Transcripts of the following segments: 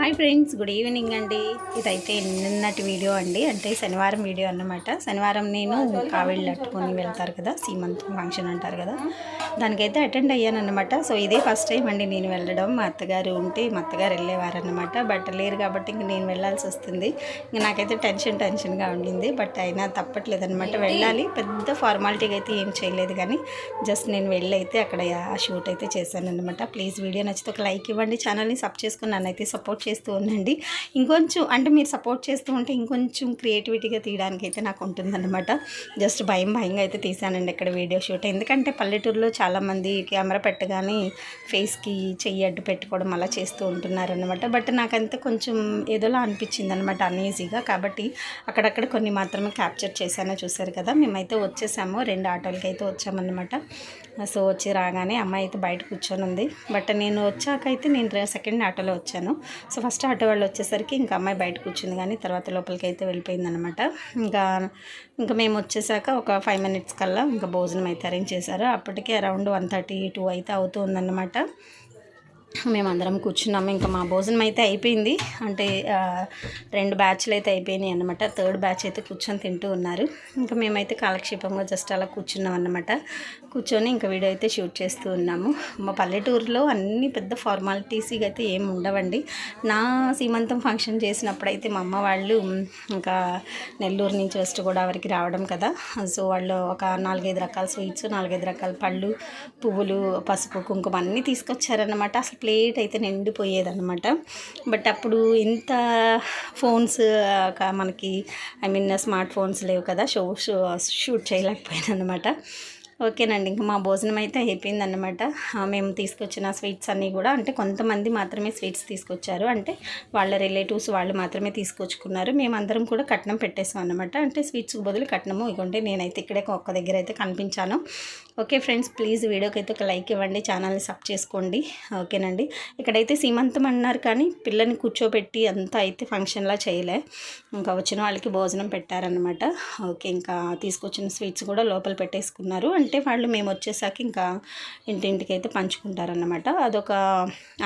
Hi friends good evening అండి. ఇదైతే నిన్నటి వీడియో అండి. అంటే శనివారం వీడియో అన్నమాట. శనివారం నేను కావిళ్ళు అట్టుకొని వెళ్తారు కదా సీమంత్ ఫంక్షన్ అంటారు కదా. దానికైతే అటెండ్ అయ్యానమాట సో ఇదే ఫస్ట్ టైం అండి నేను వెళ్ళడం. మా అత్తగారు ఉంటే మా అత్తగారు వెళ్ళేవారనమాట బట్ లేరు కాబట్టి ఇంక నేను వెళ్ళాల్సి వస్తుంది. ఇంక నాకైతే టెన్షన్ టెన్షన్గా ఉండింది. బట్ అయినా తప్పట్లేదు అనమాట వెళ్ళాలి. పెద్ద ఫార్మాలిటీగా అయితే ఏం చేయలేదు కానీ జస్ట్ నేను వెళ్ళైతే అక్కడ ఆ షూట్ అయితే చేశాను అనమాట ప్లీజ్ వీడియో నచ్చితే ఒక లైక్ ఇవ్వండి. ఛానల్ని సబ్ చేసుకుని నన్ను అయితే సపోర్ట్ చేస్తూ ఉండండి. ఇంకొంచెం అంటే మీరు సపోర్ట్ చేస్తూ ఉంటే ఇంకొంచెం క్రియేటివిటీగా తీయడానికి అయితే నాకు ఉంటుందన్నమాట. జస్ట్ భయం భయంగా అయితే తీసానండి ఇక్కడ వీడియో షూట్. ఎందుకంటే పల్లెటూరులో చాలామంది కెమెరా పెట్టగానే ఫేస్కి చెయ్యి అడ్డు పెట్టుకోవడం అలా చేస్తూ ఉంటున్నారనమాట బట్ నాకంతే కొంచెం ఏదోలా అనిపించింది అనమాట అన్ఈజీగా కాబట్టి అక్కడక్కడ కొన్ని మాత్రమే క్యాప్చర్ చేశానో చూశారు కదా. మేమైతే వచ్చేసాము. రెండు ఆటోలకి అయితే వచ్చామన్నమాట. సో వచ్చి రాగానే అమ్మాయి అయితే బయట కూర్చొని ఉంది బట్ నేను వచ్చాక అయితే నేను సెకండ్ ఆటోలో వచ్చాను. సో ఫస్ట్ ఆటో వాళ్ళు వచ్చేసరికి ఇంకా అమ్మాయి బయట కూర్చుంది కానీ తర్వాత లోపలికి అయితే వెళ్ళిపోయిందనమాట ఇంకా ఇంకా మేము వచ్చేసాక ఒక ఫైవ్ మినిట్స్ కల్లా ఇంకా భోజనం అయితే అరేంజ్ చేశారు. అప్పటికే అరౌండ్ వన్ థర్టీ టూ అయితే అవుతుందన్నమాట మేమందరం కూర్చున్నాము. ఇంకా మా భోజనం అయితే అయిపోయింది. అంటే రెండు బ్యాచ్లు అయితే అయిపోయినాయి అనమాట థర్డ్ బ్యాచ్ అయితే కూర్చొని తింటూ ఉన్నారు. ఇంకా మేమైతే కాలక్షేపంగా జస్ట్ అలా కూర్చున్నాం అనమాట కూర్చొని ఇంకా వీడియో అయితే షూట్ చేస్తూ ఉన్నాము. మా పల్లెటూరులో అన్ని పెద్ద ఫార్మాలిటీస్ అయితే ఏమి ఉండవండి. నా సీమంతం ఫంక్షన్ చేసినప్పుడు అయితే మా అమ్మ వాళ్ళు ఇంకా నెల్లూరు నుంచి వెస్ట్ గోదావరికి రావడం కదా. సో వాళ్ళు ఒక నాలుగైదు రకాల స్వీట్స్ నాలుగైదు రకాల పళ్ళు పువ్వులు పసుపు కుంకుమ అన్నీ తీసుకొచ్చారనమాట అసలు ప్లేట్ అయితే నిండిపోయేదన్నమాట. బట్ అప్పుడు ఇంత ఫోన్స్ మనకి ఐ మీన్ స్మార్ట్ ఫోన్స్ లేవు కదా షో షూట్ చేయలేకపోయాను అనమాట ఓకేనండి ఇంకా మా భోజనం అయితే అయిపోయిందన్నమాట మేము తీసుకొచ్చిన స్వీట్స్ అన్నీ కూడా అంటే కొంతమంది మాత్రమే స్వీట్స్ తీసుకొచ్చారు. అంటే వాళ్ళ రిలేటివ్స్ వాళ్ళు మాత్రమే తీసుకొచ్చుకున్నారు. మేమందరం కూడా కట్నం పెట్టేసాం అనమాట అంటే స్వీట్స్కి బదులు కట్నము. ఇవ్వండి నేనైతే ఇక్కడే ఒక్క దగ్గర అయితే కనిపించాను. ఓకే ఫ్రెండ్స్ ప్లీజ్ వీడియోకి అయితే ఒక లైక్ ఇవ్వండి ఛానల్ని సబ్ చేసుకోండి. ఓకేనండి ఇక్కడైతే సీమంతం అన్నారు కానీ పిల్లని కూర్చోబెట్టి అంతా అయితే ఫంక్షన్లా చేయలే. ఇంకా వచ్చిన వాళ్ళకి భోజనం పెట్టారనమాట ఓకే ఇంకా తీసుకొచ్చిన స్వీట్స్ కూడా లోపల పెట్టేసుకున్నారు. అంటే వాళ్ళు మేము వచ్చేసాక ఇంకా ఇంటింటికి అయితే పంచుకుంటారన్నమాట. అదొక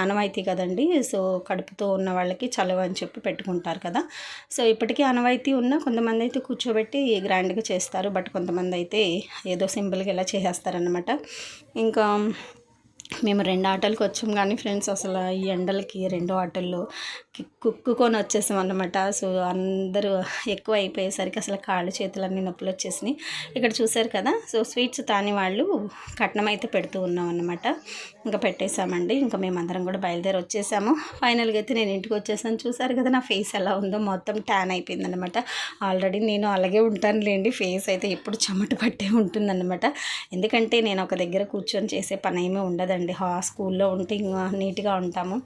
ఆనవాయితీ కదండి. సో కడుపుతో ఉన్న వాళ్ళకి చలవ అని చెప్పి పెట్టుకుంటారు కదా. సో ఇప్పటికీ ఆనవాయితీ ఉన్న కొంతమంది అయితే కూర్చోబెట్టి గ్రాండ్గా చేస్తారు. బట్ కొంతమంది అయితే ఏదో సింపుల్గా ఇలా చేసేస్తారనమాట ఇంకా మేము రెండు ఆటోలకు వచ్చాం కానీ ఫ్రెండ్స్ అసలు ఈ ఎండలకి రెండో ఆటోల్లో కుక్కుకొని వచ్చేసాం అన్నమాట. సో అందరూ ఎక్కువ అయిపోయేసరికి అసలు కాళ్ళు చేతులన్నీ నొప్పులు వచ్చేసినాయి. ఇక్కడ చూశారు కదా? సో స్వీట్స్ తాని వాళ్ళు కట్నం అయితే పెడుతూ ఉన్నాం అన్నమాట. ఇంకా పెట్టేశామండి. ఇంకా మేమందరం కూడా బయలుదేరి వచ్చేసాము. ఫైనల్గా అయితే నేను ఇంటికి వచ్చేసాను. చూసారు కదా నా ఫేస్ ఎలా ఉందో? మొత్తం ట్యాన్ అయిపోయిందనమాట ఆల్రెడీ నేను అలాగే ఉంటానులేండి. ఫేస్ అయితే ఎప్పుడు చెమట పట్టే ఉంటుందన్నమాట. ఎందుకంటే నేను ఒక దగ్గర కూర్చొని చేసే పని ఏమీ ఉండదండి హా స్కూల్లో ఉంటే ఇంకా నీట్గా ఉంటాము.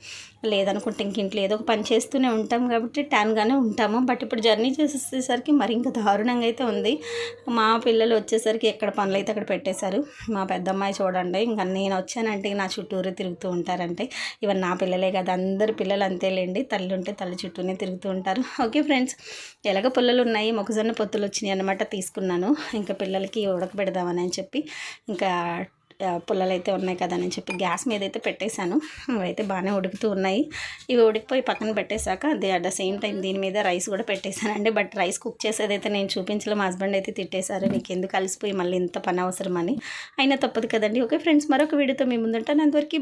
లేదనుకుంటే ఇంక ఇంట్లో ఏదో ఒక పని చేస్తూనే ఉంటాం కాబట్టి ట్యాన్గానే ఉంటాము. బట్ ఇప్పుడు జర్నీ చేసేసరికి మరి ఇంకా దారుణంగా అయితే ఉంది. మా పిల్లలు వచ్చేసరికి ఎక్కడ పనులు అయితే అక్కడ పెట్టేశారు. మా పెద్దమ్మాయి చూడండి ఇంకా నేను వచ్చానంటే నా చుట్టూరు తిరుగుతూ ఉంటారంటే. ఇవన్నీ నా పిల్లలే కదా అందరు పిల్లలు అంతేలేండి. తల్లి ఉంటే తల్లి చుట్టూనే తిరుగుతూ ఉంటారు. ఓకే ఫ్రెండ్స్ ఎలాగ పుల్లలు ఉన్నాయి? మొక్కజొన్న పొత్తులు వచ్చినాయి అనమాట తీసుకున్నాను. ఇంకా పిల్లలకి ఉడకబెడదామని అని చెప్పి ఇంకా పుల్లలు అయితే ఉన్నాయి కదా అని చెప్పి గ్యాస్ మీద అయితే పెట్టేశాను. అవైతే బాగానే ఉడుకుతూ ఉన్నాయి. ఇవి ఉడికిపోయి పక్కన పెట్టేశాక అదే అట్ ద సేమ్ టైం దీని మీద రైస్ కూడా పెట్టేశానండి. బట్ రైస్ కుక్ చేసేదైతే నేను చూపించలే మా హస్బెండ్ అయితే తిట్టేశారు. నీకు ఎందుకు కలిసిపోయి మళ్ళీ ఇంత పని అవసరం అని అయినా తప్పదు కదండి. ఓకే ఫ్రెండ్స్ మరొక వీడియోతో మీ ముందుంటాను అంతవరకు